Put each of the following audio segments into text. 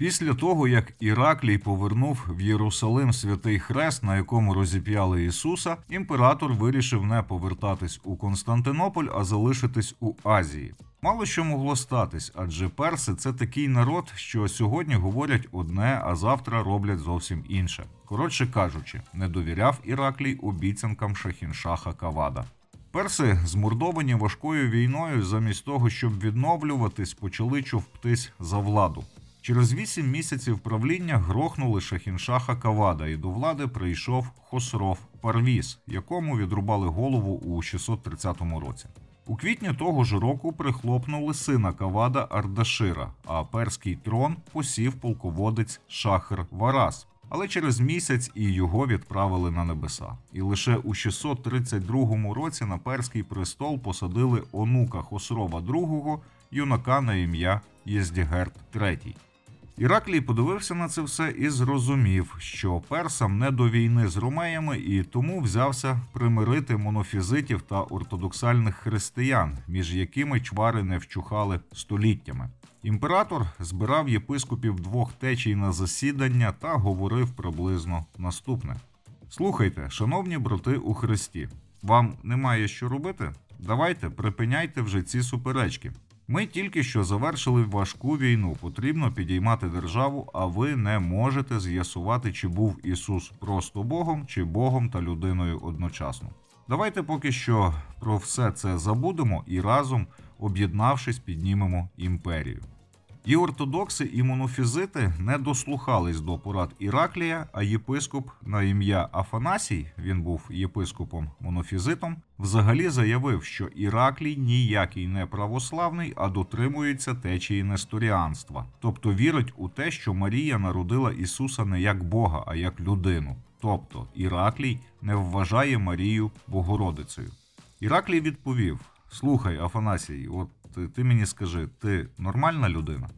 Після того, як Іраклій повернув в Єрусалим святий хрест, на якому розіп'яли Ісуса, імператор вирішив не повертатись у Константинополь, а залишитись у Азії. Мало що могло статись, адже перси це такий народ, що сьогодні говорять одне, а завтра роблять зовсім інше. Коротше кажучи, не довіряв Іраклій обіцянкам Шахіншаха Кавада. Перси, змордовані важкою війною, замість того, щоб відновлюватись, почали човптись за владу. Через вісім місяців правління грохнули Шахіншаха Кавада, і до влади прийшов Хосров Парвіз, якому відрубали голову у 630 році. У квітні того ж року прихлопнули сина Кавада Ардашира, а перський трон посів полководець Шахр Варас. Але через місяць і його відправили на небеса. І лише у 632 році на перський престол посадили онука Хосрова II, юнака на ім'я Єздігерт III. Іраклій подивився на це все і зрозумів, що персам не до війни з ромеями, і тому взявся примирити монофізитів та ортодоксальних християн, між якими чвари не вчухали століттями. Імператор збирав єпископів двох течій на засідання та говорив приблизно наступне: Слухайте, шановні брати у Христі, вам немає що робити? Давайте припиняйте вже ці суперечки. Ми тільки що завершили важку війну. Потрібно підіймати державу, а ви не можете з'ясувати, чи був Ісус просто Богом, чи Богом та людиною одночасно. Давайте поки що про все це забудемо і разом, об'єднавшись, піднімемо імперію. І ортодокси, і монофізити не дослухались до порад Іраклія, а єпископ на ім'я Афанасій, він був єпископом монофізитом, взагалі заявив, що Іраклій ніякий не православний, а дотримується течії несторіанства, тобто вірить у те, що Марія народила Ісуса не як Бога, а як людину. Тобто Іраклій не вважає Марію Богородицею. Іраклій відповів: Слухай, Афанасій, от ти, ти мені скажи, ти нормальна людина?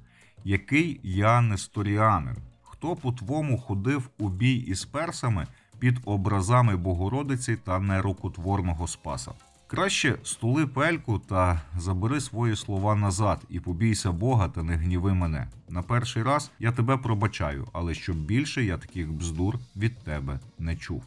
Який я несторіанин? Хто по-твому ходив у бій із персами під образами Богородиці та нерукотворного Спаса? Краще стули пельку та забери свої слова назад і побійся Бога та не гніви мене. На перший раз я тебе пробачаю, але щоб більше я таких бздур від тебе не чув.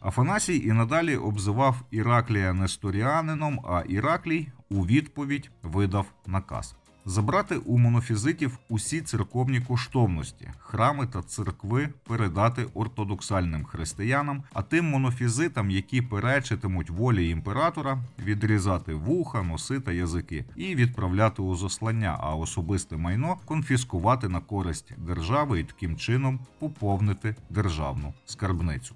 Афанасій і надалі обзивав Іраклія несторіанином, а Іраклій у відповідь видав наказ забрати у монофізитів усі церковні коштовності, храми та церкви передати ортодоксальним християнам, а тим монофізитам, які перечитимуть волі імператора, відрізати вуха, носи та язики і відправляти у заслання, а особисте майно конфіскувати на користь держави і таким чином поповнити державну скарбницю.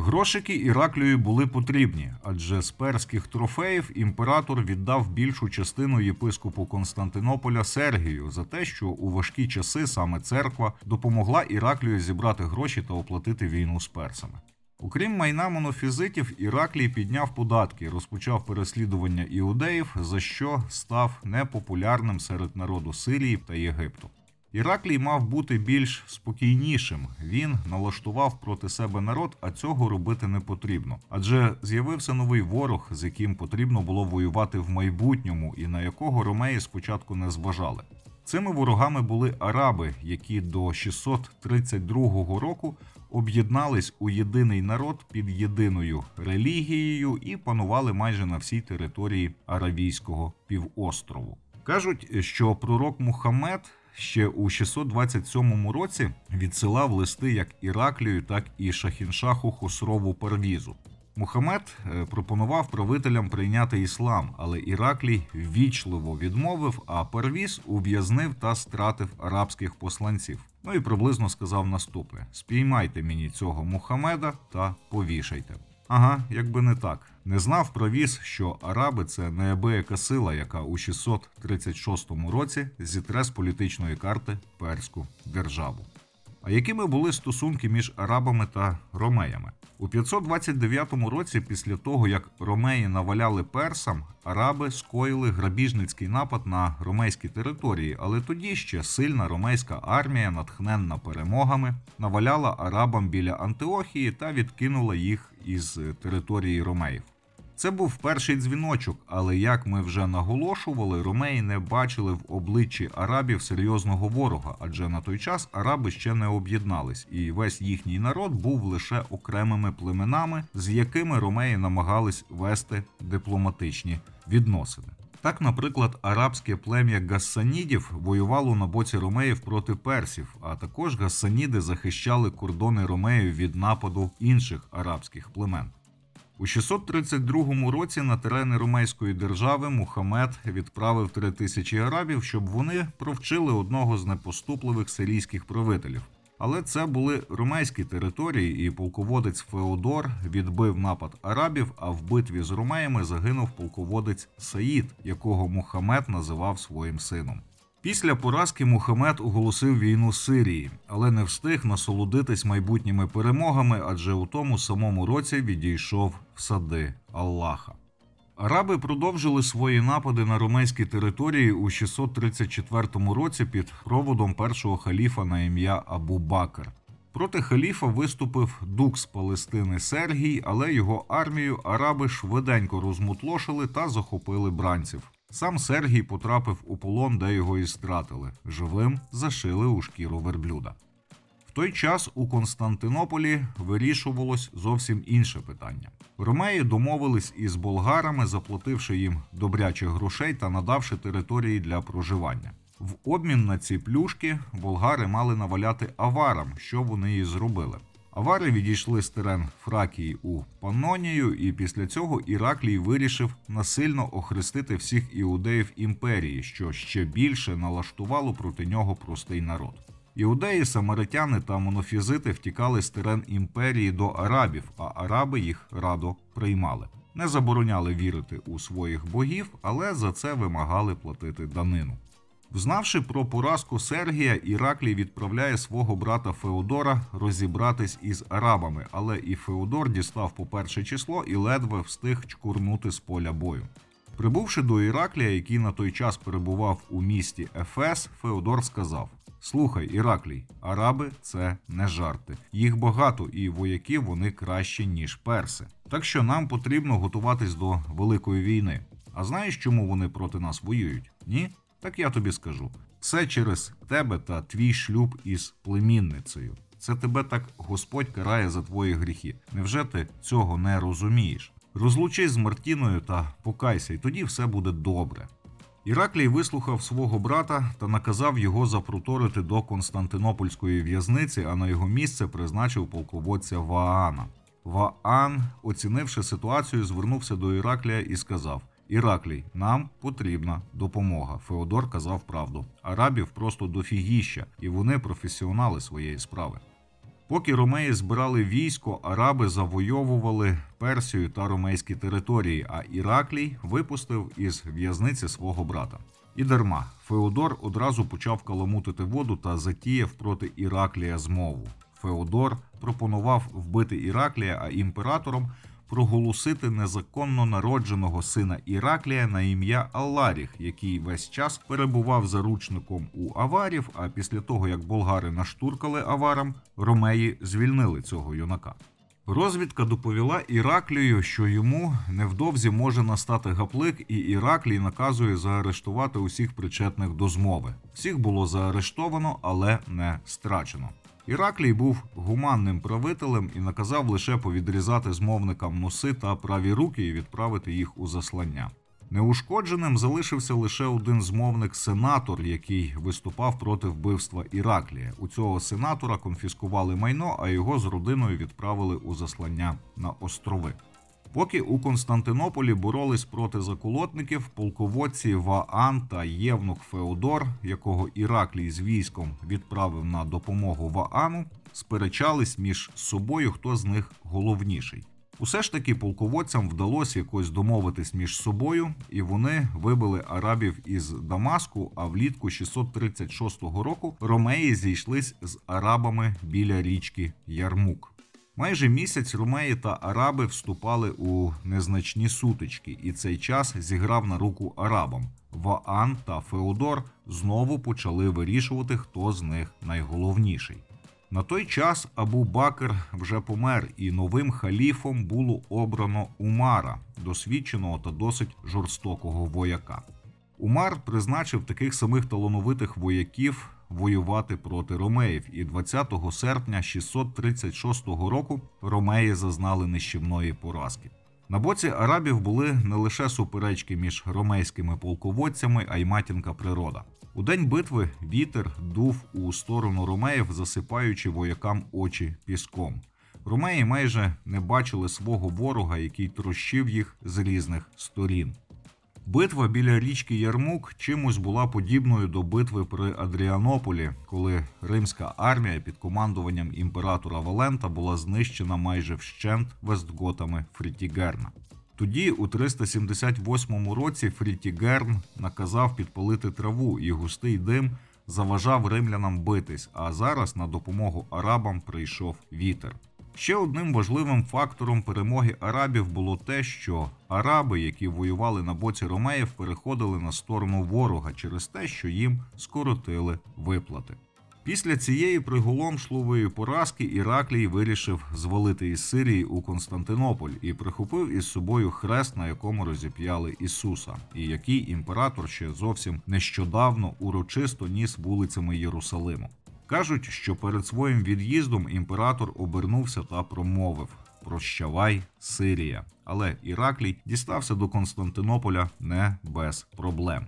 Грошики Іраклію були потрібні, адже з перських трофеїв імператор віддав більшу частину єпископу Константинополя Сергію за те, що у важкі часи саме церква допомогла Іраклію зібрати гроші та оплатити війну з персами. Окрім майна монофізитів, Іраклій підняв податки, розпочав переслідування іудеїв, за що став непопулярним серед народу Сирії та Єгипту. Іраклій мав бути більш спокійнішим. Він налаштував проти себе народ, а цього робити не потрібно. Адже з'явився новий ворог, з яким потрібно було воювати в майбутньому, і на якого ромеї спочатку не зважали. Цими ворогами були араби, які до 632 року об'єднались у єдиний народ під єдиною релігією і панували майже на всій території Аравійського півострову. Кажуть, що пророк Мухаммед ще у 627 році відсилав листи як Іраклію, так і Шахіншаху Хосрову Парвізу. Мухаммед е, пропонував правителям прийняти іслам, але Іраклій ввічливо відмовив, а Парвіз ув'язнив та стратив арабських посланців. Ну і приблизно сказав наступне: спіймайте мені цього Мухаммеда та повішайте. Ага, якби не так. Не знав провіз, що араби це неабияка сила, яка у 636 році зітре з політичної карти перську державу. А якими були стосунки між арабами та ромеями? У 529 році, після того як ромеї наваляли персам, араби скоїли грабіжницький напад на ромейські території, але тоді ще сильна ромейська армія, натхненна перемогами, наваляла арабам біля Антиохії та відкинула їх із території ромеїв. Це був перший дзвіночок, але як ми вже наголошували, ромеї не бачили в обличчі арабів серйозного ворога, адже на той час араби ще не об'єднались, і весь їхній народ був лише окремими племенами, з якими ромеї намагались вести дипломатичні відносини. Так, наприклад, арабське плем'я Гассанідів воювало на боці ромеїв проти персів, а також гассаніди захищали кордони ромеїв від нападу інших арабських племен. У 632 році на терени Ромейської держави Мухаммед відправив три тисячі арабів, щоб вони провчили одного з непоступливих сирійських правителів. Але це були ромейські території, і полководець Феодор відбив напад арабів. А в битві з ромеями загинув полководець Саїд, якого Мухаммед називав своїм сином. Після поразки Мухаммед оголосив війну Сирії, але не встиг насолодитись майбутніми перемогами, адже у тому самому році відійшов в сади Аллаха. Араби продовжили свої напади на ромейські території у 634 році під проводом першого халіфа на ім'я Абу Бакр. Проти халіфа виступив дук з Палестини Сергій, але його армію араби швиденько розмутлошили та захопили бранців. Сам Сергій потрапив у полон, де його і стратили. Живим зашили у шкіру верблюда. В той час у Константинополі вирішувалось зовсім інше питання. Ромеї домовились із болгарами, заплативши їм добрячих грошей та надавши території для проживання. В обмін на ці плюшки болгари мали наваляти аварам, що вони і зробили. Авари відійшли з терен Фракії у Панонію, і після цього Іраклій вирішив насильно охрестити всіх іудеїв імперії, що ще більше налаштувало проти нього простий народ. Іудеї, самаритяни та монофізити втікали з терен імперії до арабів, а араби їх радо приймали. Не забороняли вірити у своїх богів, але за це вимагали платити данину. Взнавши про поразку Сергія, Іраклій відправляє свого брата Феодора розібратись із арабами, але і Феодор дістав по перше число і ледве встиг чкурнути з поля бою. Прибувши до Іраклія, який на той час перебував у місті Ефес, Феодор сказав: Слухай, Іраклій, араби це не жарти. Їх багато, і вояки вони кращі, ніж перси. Так що нам потрібно готуватись до великої війни. А знаєш, чому вони проти нас воюють? Ні? Так я тобі скажу. Все через тебе та твій шлюб із племінницею. Це тебе так Господь карає за твої гріхи. Невже ти цього не розумієш? Розлучись з Мартіною та покайся, і тоді все буде добре. Іраклій вислухав свого брата та наказав його запруторити до Константинопольської в'язниці, а на його місце призначив полководця Ваана. Ваан, оцінивши ситуацію, звернувся до Іраклія і сказав: Іраклій, нам потрібна допомога. Феодор казав правду. Арабів просто дофігіща, і вони професіонали своєї справи. Поки ромеї збирали військо, араби завойовували Персію та ромейські території, а Іраклій випустив із в'язниці свого брата. І дарма Феодор одразу почав каламутити воду та затіяв проти Іраклія змову. Феодор пропонував вбити Іраклія, а імператором проголосити незаконно народженого сина Іраклія на ім'я Алларіх, який весь час перебував заручником у аварів. А після того як болгари наштуркали аварам, ромеї звільнили цього юнака. Розвідка доповіла Іраклію, що йому невдовзі може настати гаплик, і Іраклій наказує заарештувати усіх причетних до змови. Всіх було заарештовано, але не страчено. Іраклій був гуманним правителем і наказав лише повідрізати змовникам носи та праві руки і відправити їх у заслання. Неушкодженим залишився лише один змовник сенатор, який виступав проти вбивства Іраклія. У цього сенатора конфіскували майно, а його з родиною відправили у заслання на острови. Поки у Константинополі боролись проти заколотників, полководці Ваан та Євнух Феодор, якого Іраклій з військом відправив на допомогу Ваану, сперечались між собою, хто з них головніший. Усе ж таки полководцям вдалося якось домовитись між собою, і вони вибили арабів із Дамаску. А влітку 636 року ромеї зійшлись з арабами біля річки Ярмук. Майже місяць ромеї та араби вступали у незначні сутички, і цей час зіграв на руку арабам. Ваан та Феодор знову почали вирішувати, хто з них найголовніший. На той час Абу Бакр вже помер, і новим халіфом було обрано Умара. досвідченого та досить жорстокого вояка. Умар призначив таких самих талановитих вояків воювати проти ромеїв, і 20 серпня 636 року ромеї зазнали нищівної поразки. На боці арабів були не лише суперечки між ромейськими полководцями, а й матінка природа. У день битви вітер дув у сторону ромеїв, засипаючи воякам очі піском. Ромеї майже не бачили свого ворога, який трощив їх з різних сторін. Битва біля річки Ярмук чимось була подібною до битви при Адріанополі, коли римська армія під командуванням імператора Валента була знищена майже вщент вестготами Фрітігерна. Тоді, у 378 році, Фрітігерн наказав підпалити траву, і густий дим заважав римлянам битись. А зараз на допомогу арабам прийшов вітер. Ще одним важливим фактором перемоги арабів було те, що араби, які воювали на боці ромеїв, переходили на сторону ворога через те, що їм скоротили виплати. Після цієї приголомшливої поразки Іраклій вирішив звалити із Сирії у Константинополь і прихопив із собою хрест, на якому розіп'яли Ісуса, і який імператор ще зовсім нещодавно урочисто ніс вулицями Єрусалиму. Кажуть, що перед своїм від'їздом імператор обернувся та промовив: Прощавай, Сирія. Але Іраклій дістався до Константинополя не без проблем.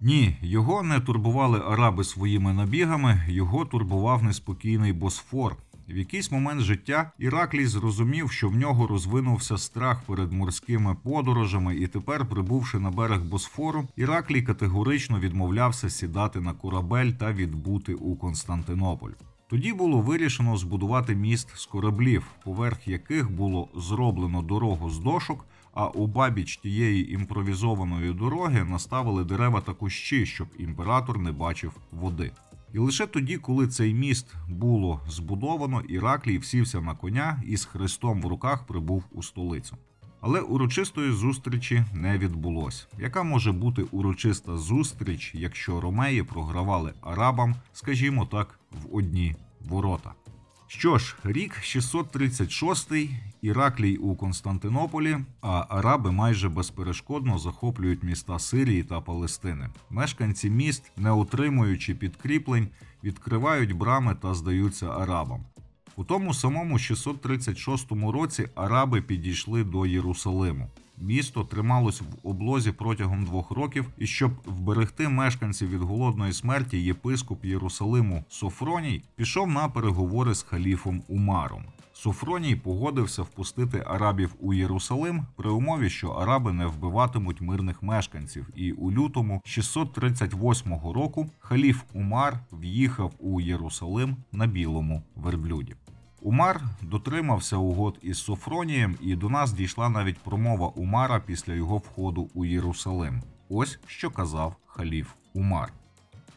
Ні, його не турбували араби своїми набігами, його турбував неспокійний Босфор. В якийсь момент життя Іраклій зрозумів, що в нього розвинувся страх перед морськими подорожами, і тепер, прибувши на берег Босфору, Іраклій категорично відмовлявся сідати на корабель та відбути у Константинополь. Тоді було вирішено збудувати міст з кораблів, поверх яких було зроблено дорогу з дошок, а у бабіч тієї імпровізованої дороги наставили дерева та кущі, щоб імператор не бачив води. І лише тоді, коли цей міст було збудовано, Іраклій всівся на коня і з хрестом в руках прибув у столицю. Але урочистої зустрічі не відбулось. Яка може бути урочиста зустріч, якщо ромеї програвали арабам, скажімо так, в одні ворота? Що ж, рік 636, Іраклій у Константинополі, а араби майже безперешкодно захоплюють міста Сирії та Палестини. Мешканці міст, не отримуючи підкріплень, відкривають брами та здаються арабам. У тому самому 636 році араби підійшли до Єрусалиму. Місто трималось в облозі протягом двох років, і щоб вберегти мешканців від голодної смерті, єпископ Єрусалиму Софроній пішов на переговори з халіфом Умаром. Софроній погодився впустити арабів у Єрусалим при умові, що араби не вбиватимуть мирних мешканців. І у лютому 638 року халіф Умар в'їхав у Єрусалим на білому верблюді. Умар дотримався угод із Софронієм, і до нас дійшла навіть промова Умара після його входу у Єрусалим. Ось що казав халіф Умар.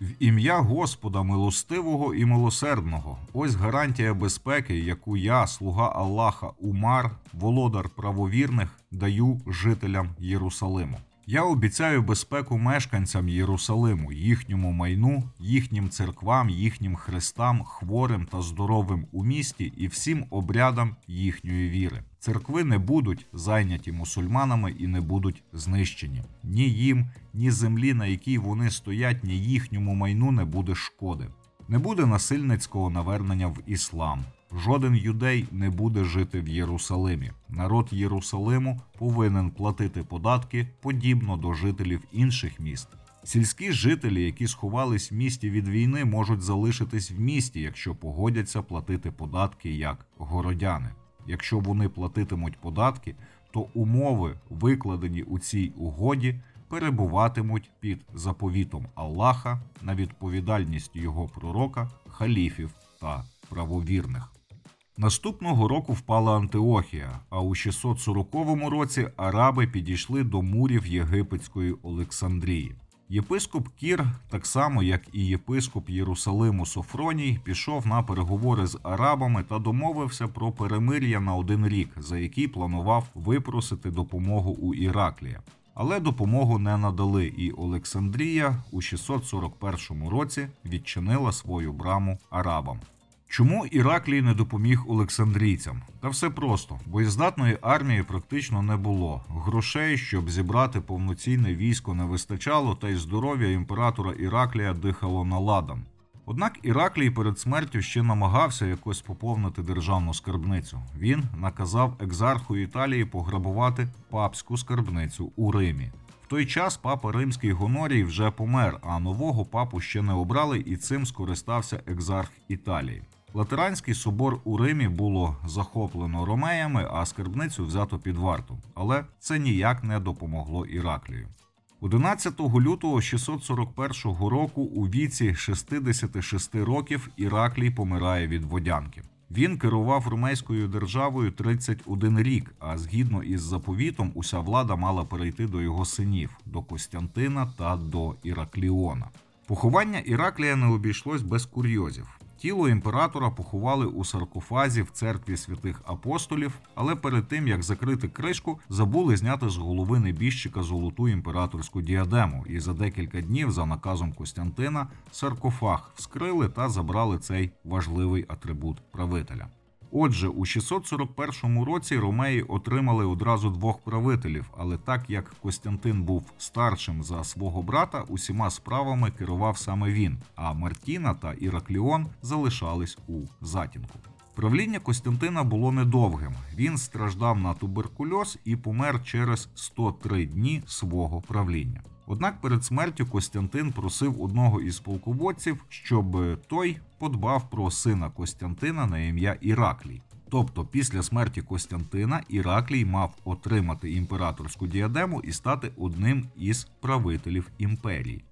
В ім'я Господа милостивого і милосердного, ось гарантія безпеки, яку я, слуга Аллаха, Умар, володар правовірних, даю жителям Єрусалиму. Я обіцяю безпеку мешканцям Єрусалиму, їхньому майну, їхнім церквам, їхнім хрестам, хворим та здоровим у місті і всім обрядам їхньої віри. Церкви не будуть зайняті мусульманами і не будуть знищені. Ні їм, ні землі, на якій вони стоять, ні їхньому майну не буде шкоди. Не буде насильницького навернення в іслам. Жоден юдей не буде жити в Єрусалимі. Народ Єрусалиму повинен платити податки подібно до жителів інших міст. Сільські жителі, які сховались в місті від війни, можуть залишитись в місті, якщо погодяться платити податки як городяни. Якщо вони платитимуть податки, то умови, викладені у цій угоді, перебуватимуть під заповітом Аллаха на відповідальність його пророка, халіфів та правовірних. Наступного року впала Антиохія, а у 640 році араби підійшли до мурів єгипетської Олександрії. Єпископ Кір, так само як і єпископ Єрусалиму Софроній, пішов на переговори з арабами та домовився про перемир'я на один рік, за який планував випросити допомогу у Іраклія. Але допомогу не надали, і Олександрія у 641 році відчинила свою браму арабам. Чому Іраклій не допоміг Олександрійцям? Та все просто: боєздатної армії практично не було. Грошей, щоб зібрати повноцінне військо, не вистачало, та й здоров'я імператора Іраклія дихало на ладан. Однак Іраклій перед смертю ще намагався якось поповнити державну скарбницю. Він наказав екзарху Італії пограбувати папську скарбницю у Римі. В той час папа римський Гонорій вже помер, а нового папу ще не обрали, і цим скористався екзарх Італії. Латеранський собор у Римі було захоплено ромеями, а скарбницю взято під варту. Але це ніяк не допомогло Іраклію. 11 лютого 641 року у віці 66 років Іраклій помирає від водянки. Він керував ромейською державою 31 рік, а згідно із заповітом, уся влада мала перейти до його синів до Костянтина та до Іракліона. Поховання Іраклія не обійшлось без курйозів. Тіло імператора поховали у саркофазі в церкві святих апостолів, але перед тим як закрити кришку, забули зняти з голови небіжчика золоту імператорську діадему. І за декілька днів, за наказом Костянтина, саркофаг вскрили та забрали цей важливий атрибут правителя. Отже, у 641 році ромеї отримали одразу двох правителів, але так як Костянтин був старшим за свого брата, усіма справами керував саме він, а Мартіна та Іракліон залишались у затінку. Правління Костянтина було недовгим. Він страждав на туберкульоз і помер через 103 дні свого правління. Однак перед смертю Костянтин просив одного із полководців, щоб той подбав про сина Костянтина на ім'я Іраклій. Тобто, після смерті Костянтина Іраклій мав отримати імператорську діадему і стати одним із правителів імперії.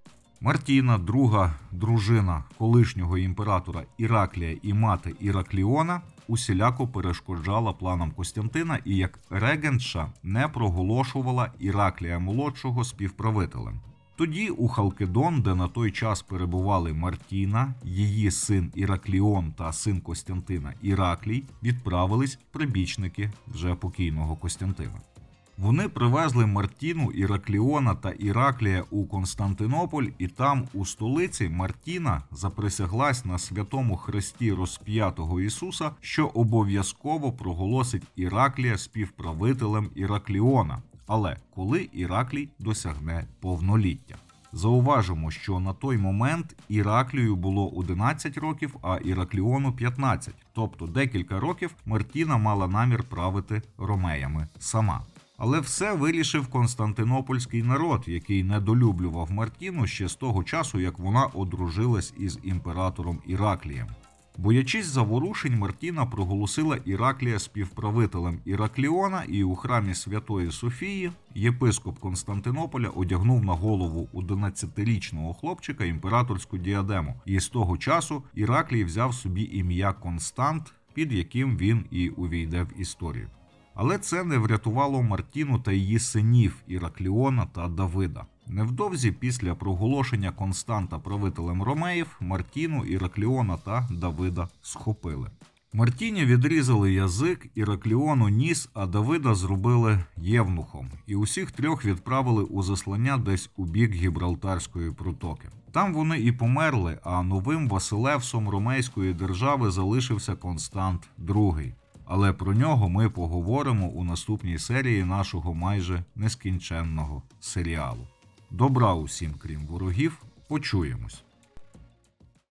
Мартіна, друга дружина колишнього імператора Іраклія і мати Іракліона, усіляко перешкоджала планам Костянтина і як регентша не проголошувала Іраклія молодшого співправителем. Тоді у Халкидон, де на той час перебували Мартіна, її син Іракліон та син Костянтина Іраклій, відправились прибічники вже покійного Костянтина. Вони привезли Мартіну, Іракліона та Іраклія у Константинополь, і там, у столиці, Мартіна заприсяглась на святому хресті розп'ятого Ісуса, що обов'язково проголосить Іраклія співправителем Іракліона. Але коли Іраклій досягне повноліття. Зауважимо, що на той момент Іраклію було 11 років, а Іракліону 15. Тобто декілька років Мартіна мала намір правити ромеями сама. Але все вирішив константинопольський народ, який недолюблював Мартіну ще з того часу, як вона одружилась із імператором Іраклієм. Боячись заворушень, Мартіна проголосила Іраклія співправителем Іракліона, і у храмі Святої Софії єпископ Константинополя одягнув на голову 11-річного хлопчика імператорську діадему. І з того часу Іраклій взяв собі ім'я Констант, під яким він і увійде в історію. Але це не врятувало Мартіну та її синів Іракліона та Давида. Невдовзі після проголошення Константа правителем Ромеїв Мартіну, Іракліона та Давида схопили. Мартіні відрізали язик, Іракліону ніс, а Давида зробили євнухом, і усіх трьох відправили у заслання десь у бік Гібралтарської протоки. Там вони і померли, а новим Василевсом ромейської держави залишився Констант II. Але про нього ми поговоримо у наступній серії нашого майже нескінченного серіалу. Добра усім, крім ворогів, почуємось.